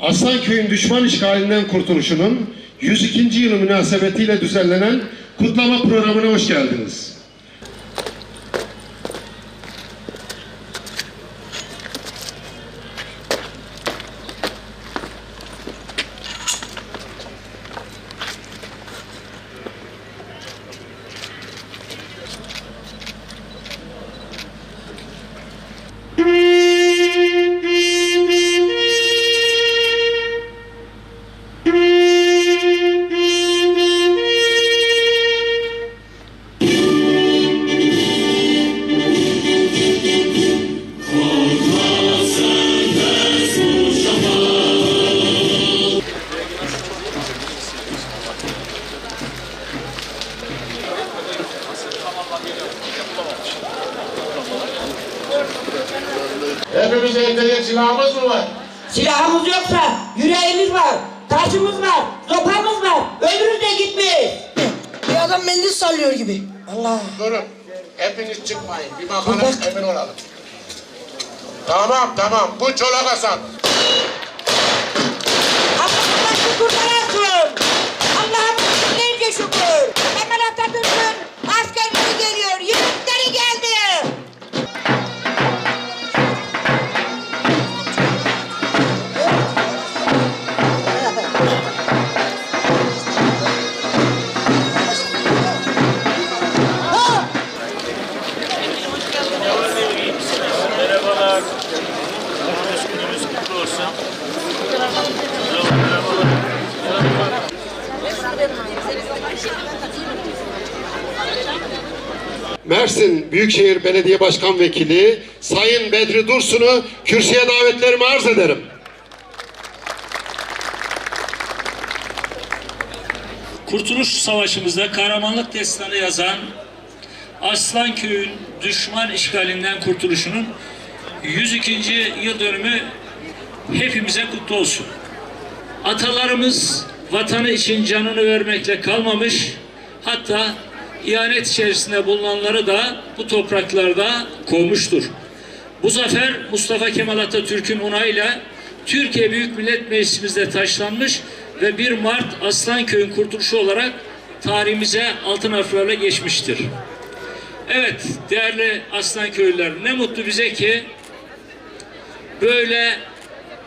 Aslanköy'ün düşman işgalinden kurtuluşunun 102. yılı münasebetiyle düzenlenen kutlama programına hoş geldiniz. Hepimize yetecek silahımız mı var? Silahımız yoksa yüreğimiz var, taşımız var, sopamız var. Öbürü de gitmiş. Bir adam mendil sallıyor gibi. Allah. Durun. Hepiniz çıkmayın. Bir bakalım Bak. emin olalım. Tamam tamam. Bu Çolak Hasan. Mersin Büyükşehir Belediye Başkan Vekili Sayın Bedri Dursun'u kürsüye davetlerimi arz ederim. Kurtuluş Savaşı'mızda kahramanlık destanı yazan Aslanköy'ün düşman işgalinden kurtuluşunun 102. yıl dönümü hepimize kutlu olsun. Atalarımız vatanı için canını vermekle kalmamış, hatta ihanet içerisinde bulunanları da bu topraklarda kovmuştur. Bu zafer Mustafa Kemal Atatürk'ün onayıyla Türkiye Büyük Millet Meclisimizde taşlanmış ve 1 Mart Aslanköy'ün kurtuluşu olarak tarihimize altın harflerle geçmiştir. Evet değerli Aslanköylüler ne mutlu bize ki böyle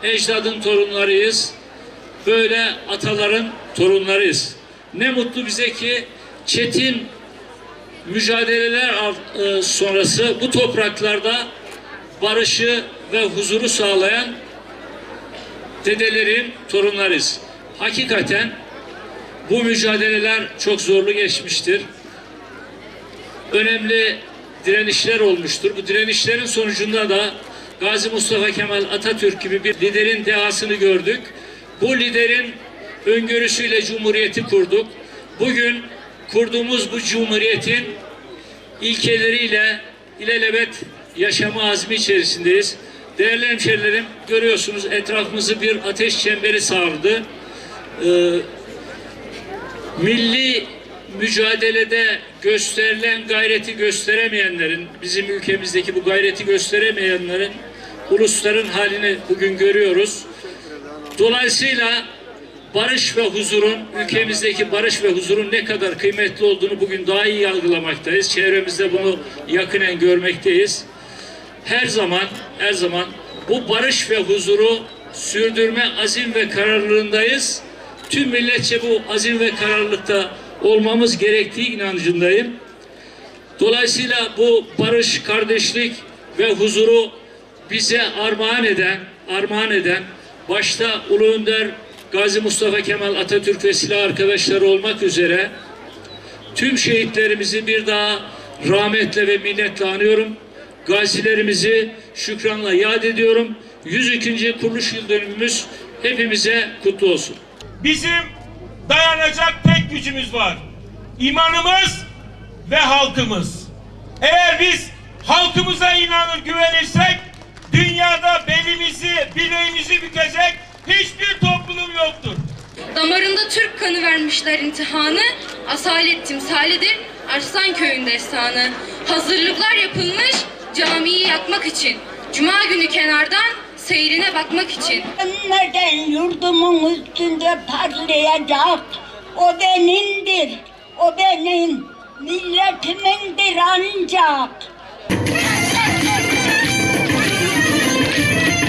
ecdadın torunlarıyız. Böyle ataların torunlarıyız. Ne mutlu bize ki çetin mücadeleler e, sonrası bu topraklarda barışı ve huzuru sağlayan dedelerin torunlarıyız. Hakikaten bu mücadeleler çok zorlu geçmiştir. Önemli direnişler olmuştur. Bu direnişlerin sonucunda da Gazi Mustafa Kemal Atatürk gibi bir liderin dehasını gördük. Bu liderin öngörüsüyle cumhuriyeti kurduk. Bugün kurduğumuz bu cumhuriyetin ilkeleriyle ilelebet yaşama azmi içerisindeyiz. Değerli hemşerilerim görüyorsunuz etrafımızı bir ateş çemberi sardı. Ee, milli mücadelede gösterilen gayreti gösteremeyenlerin, bizim ülkemizdeki bu gayreti gösteremeyenlerin ulusların halini bugün görüyoruz. Dolayısıyla barış ve huzurun, ülkemizdeki barış ve huzurun ne kadar kıymetli olduğunu bugün daha iyi algılamaktayız. Çevremizde bunu yakinen görmekteyiz. Her zaman, her zaman bu barış ve huzuru sürdürme azim ve kararlılığındayız. Tüm milletçe bu azim ve kararlılıkta olmamız gerektiği inancındayım. Dolayısıyla bu barış, kardeşlik ve huzuru bize armağan eden, armağan eden başta Ulu Önder Gazi Mustafa Kemal Atatürk ve silah arkadaşları olmak üzere tüm şehitlerimizi bir daha rahmetle ve minnetle anıyorum. Gazilerimizi şükranla yad ediyorum. 102. kuruluş yıl dönümümüz hepimize kutlu olsun. Bizim dayanacak tek gücümüz var. İmanımız ve halkımız. Eğer biz halkımıza inanır güvenirsek dünyada belimizi, bileğimizi bükecek hiçbir toplum yoktur. Damarında Türk kanı vermişler imtihanı, asalet timsalidir Arslan destanı. Hazırlıklar yapılmış camiyi yakmak için. Cuma günü kenardan seyrine bakmak için. Neden yurdumun üstünde parlayacak? O benimdir, o benim milletimindir ancak. Thank you.